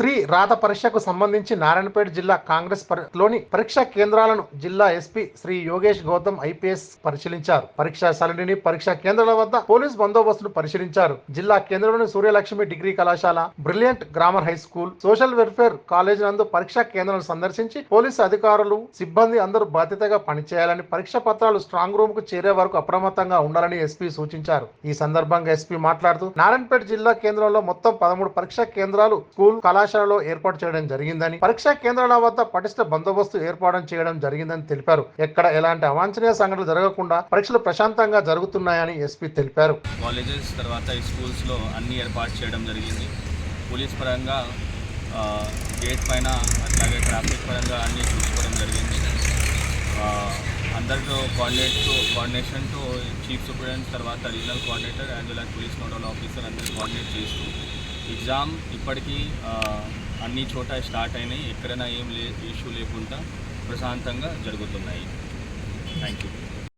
Three రాత పరీక్షకు సంబంధించి నారాయణపేట జిల్లా కాంగ్రెస్లోని పరీక్షా కేంద్రాలను జిల్లా ఎస్పీ శ్రీ యోగేష్ గౌతమ్ ఐపీఎస్ పరిశీలించారు. పరీక్షా పరీక్షా కేంద్రాల వద్ద పోలీస్ బందోబస్తును పరిశీలించారు. జిల్లా కేంద్రంలోని సూర్యలక్ష్మి డిగ్రీ కళాశాల brilliant grammar high school social welfare college నందు పరీక్షా కేంద్రాలను సందర్శించి పోలీసు అధికారులు సిబ్బంది అందరూ బాధ్యతగా పనిచేయాలని పరీక్ష పత్రాలు స్ట్రాంగ్ రూమ్కు చేరే వరకు అప్రమత్తంగా ఉండాలని ఎస్పీ సూచించారు. ఈ సందర్భంగా ఎస్పీ మాట్లాడుతూ నారాయణపేట జిల్లా కేంద్రంలో మొత్తం పదమూడు పరీక్షా కేంద్రాలు స్కూల్ కళాశాలలో ఏర్పాటు చేయడం జరిగిందని పరీక్షా కేంద్రాల వద్ద పటిష్ట బందోబస్తు ఏర్పాటు చేయడం జరిగిందని తెలిపారు. ఎక్కడ ఎలాంటి అవాంఛనీయ సంఘటనలు జరగకుండా పరీక్షలు ప్రశాంతంగా జరుగుతున్నాయని ఎస్పీ తెలిపారు. కాలేజెస్ తర్వాత ఈ స్కూల్స్లో అన్ని ఏర్పాటు చేయడం జరిగింది. పోలీస్ పరంగా గేట్ పైన అట్లాగే ట్రాఫిక్ పరంగా అన్ని చూసుకోవడం జరిగింది. అందరితో కోఆర్డినేట్తో కోఆర్డినేషన్తో చీఫ్ సూపరింటెండెంట్ తర్వాత రీజనల్ కోఆర్డినేటర్ అండ్ ఇలా పోలీస్ నోడల్ ఆఫీసర్ అందరూ కోఆర్డినేట్ చేస్తూ ఎగ్జామ్ ఇప్పటికీ అన్ని చోట స్టార్ట్ అయినాయి. ఎక్కడైనా ఏం లే ఇష్యూ లేకుండా ప్రశాంతంగా జరుగుతున్నాయి. Thank you